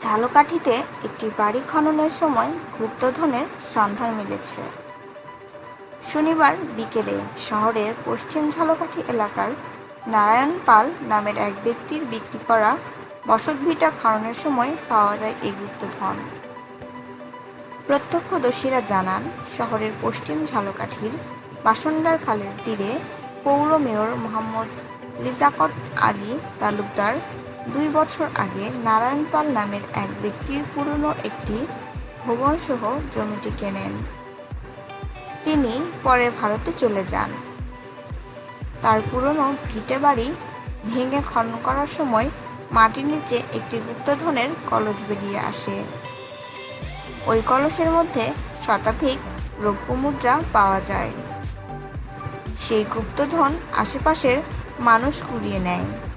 ঝালকাঠিতে একটি বাড়ি খননের সময় গুপ্তধনের সন্ধান মিলেছে। শনিবার বিকেলে শহরের পশ্চিম ঝালকাঠি এলাকার নারায়ণ পাল নামের এক ব্যক্তির বিক্রি করা বসতভিটা খননের সময় পাওয়া যায় এই গুপ্তধন। প্রত্যক্ষদর্শীরা জানান, শহরের পশ্চিম ঝালকাঠির বাসন্ডার খালের তীরে পৌর মেয়র মোহাম্মদ লিজাকত আলী তালুকদার দুই বছর আগে নারায়ণ পাল নামের এক ব্যক্তির পুরনো একটি ভবনসহ জমিটি কেনেন। তিনি পরে ভারতে চলে যান। তার পুরনো ভিটে বাড়ি ভেঙে খনন করার সময় মাটির নিচে একটি গুপ্তধনের কলস বেরিয়ে আসে। ওই কলসের মধ্যে শতাধিক রৌপ্য মুদ্রা পাওয়া যায়। সেই গুপ্তধন আশেপাশের মানুষ কুড়িয়ে নেয়।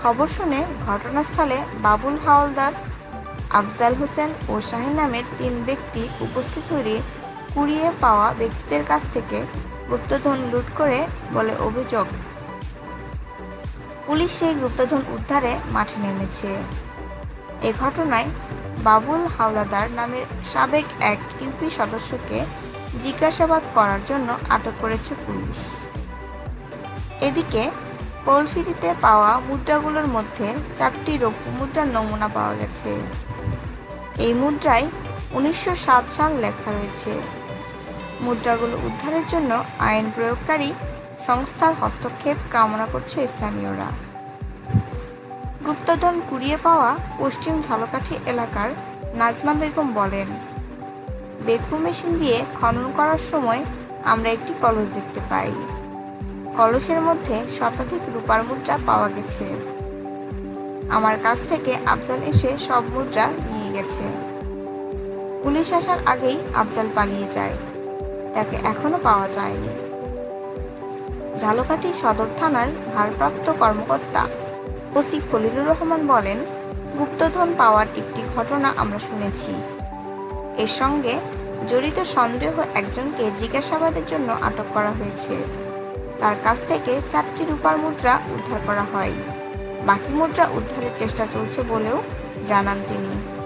খবর শুনে ঘটনাস্থলে বাবুল হাওলদার, আফজাল হোসেন ও শাহিন নামের তিন ব্যক্তি উপস্থিত হয়ে কুড়িয়ে পাওয়া ব্যক্তিদের কাছ থেকে গুপ্তধন লুট করে বলে অভিযোগ। পুলিশ সেই গুপ্তধন উদ্ধারে মাঠে নেমেছে। এ ঘটনায় বাবুল হাওলাদার নামের সাবেক এক ইউপি সদস্যকে জিজ্ঞাসাবাদ করার জন্য আটক করেছে পুলিশ। এদিকে কলসিটিতে পাওয়া মুদ্রাগুলোর মধ্যে চারটি রৌপ্য মুদ্রার নমুনা পাওয়া গেছে। এই মুদ্রায় উনিশশো সাত সাল লেখা রয়েছে। মুদ্রাগুলো উদ্ধারের জন্য আইন প্রয়োগকারী সংস্থার হস্তক্ষেপ কামনা করছে স্থানীয়রা। গুপ্তধন কুড়িয়ে পাওয়া পশ্চিম ঝালকাঠি এলাকার নাজমা বেগম বলেন বেকু মেশিন দিয়ে খনন করার সময় আমরা একটি কলস দেখতে পাই। কলসের মধ্যে শতাধিক রূপার মুদ্রা পাওয়া গেছে। আমার কাছ থেকে আফজাল এসে সব মুদ্রা নিয়ে গেছে। পুলিশ আসার আগেই আফজাল পালিয়ে যায়। তাকে এখনও পাওয়া যায়নি। ঝালকাঠি সদর থানার ভারপ্রাপ্ত কর্মকর্তা ওসি খলিলুর রহমান বলেন, গুপ্তধন পাওয়ার একটি ঘটনা আমরা শুনেছি। এর সঙ্গে জড়িত সন্দেহ একজনকে জিজ্ঞাসাবাদের জন্য আটক করা হয়েছে। তার কাছ থেকে চারটি রূপার মুদ্রা উদ্ধার করা হয়। বাকি মুদ্রা উদ্ধারের চেষ্টা চলছে বলেও জানান তিনি।